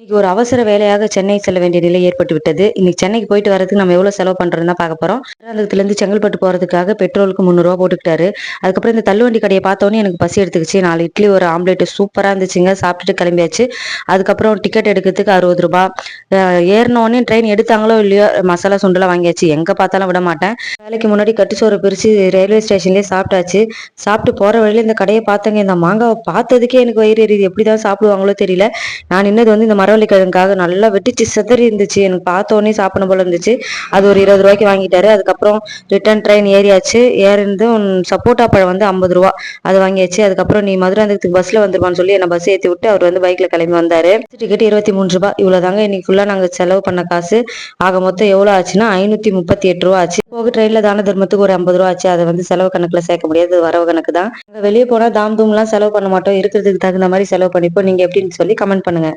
இன்னைக்கு ஒரு அவசர வேலையாக சென்னை செல்ல வேண்டிய நிலை ஏற்பட்டு விட்டது. இன்னைக்கு சென்னைக்கு போயிட்டு வரதுக்கு நம்ம எவ்வளவு செலவு பண்ணுறதுன்னு தான் பார்க்க போறோம். மதுராந்தகத்துல இருந்து செங்கல்பட்டு போறதுக்காக பெட்ரோலுக்கு முந்நூறுரூவா போட்டுக்கிட்டாரு. அதுக்கப்புறம் இந்த தள்ளுவண்டி கடையை பார்த்தோன்னே எனக்கு பசி எடுத்துக்கிச்சு. நாலு இட்லி ஒரு ஆம்லேட் சூப்பரா இருந்துச்சுங்க. சாப்பிட்டுட்டு கிளம்பியாச்சு. அதுக்கப்புறம் டிக்கெட் எடுக்கிறதுக்கு அறுபது ரூபாய். ஏறினோடனே ட்ரெயின் எடுத்தாங்களோ இல்லையோ மசாலா சுண்டெல்லாம் வாங்கியாச்சு. எங்க பார்த்தாலும் விட மாட்டேன். வேலைக்கு முன்னாடி கட்டுச்சோறு பிரிச்சு ரயில்வே ஸ்டேஷன்லயே சாப்பிட்டாச்சு. சாப்பிட்டு போற வழியில இந்த கடையை பார்த்தங்க. இந்த மாங்காவை பார்த்ததுக்கே எனக்கு வயிறு எரியுது. எப்படிதான் சாப்பிடுவாங்களோ தெரியல. நான் நின்னது வந்து இந்த மரவள்ளி கிழங்காக நல்லா வெட்டிச்சு சிதறி இருந்துச்சு. எனக்கு பார்த்தோன்னே உடனே சாப்பிடணும் போல இருந்துச்சு. அது ஒரு இருபது ரூபாய்க்கு வாங்கிட்டாரு. அதுக்கப்புறம் ரிட்டர்ன் ட்ரெயின் ஏறியாச்சு. ஏறிந்தும் சப்போட்டா பழம் வந்து ஐம்பது ரூபா. அது வாங்கியாச்சு. அதுக்கப்புறம் நீ மதுராந்தகத்துக்கு பஸ்ல வந்துருவான்னு சொல்லி என்ன பஸ் ஏற்றி விட்டு அவர் வந்து பைக்ல கிளம்பி வந்தாரு. டிக்கெட் இருபத்தி மூணு ரூபாய் இவ்வளவுதாங்க. இன்னைக்கு ஃபுல்லா நாங்க செலவு பண்ண காசு. ஆக மொத்தம் எவ்வளவு ஆச்சுன்னா ஐநூத்தி முப்பத்தி எட்டு ரூபா ஆச்சு. போக ட்ரெயின்ல தான தர்மத்துக்கு ஒரு ஐம்பது ரூபா ஆச்சு. அதை வந்து செலவு கணக்குல சேர்க்க முடியாது. வரவு கணக்கு தான். வெளியே போனா தாம் தூம்லாம் செலவு பண்ண மாட்டோம். இருக்கிறதுக்கு தகுந்த மாதிரி செலவு பண்ணிப்போம். நீங்க எப்படின்னு சொல்லி கமெண்ட் பண்ணுங்க.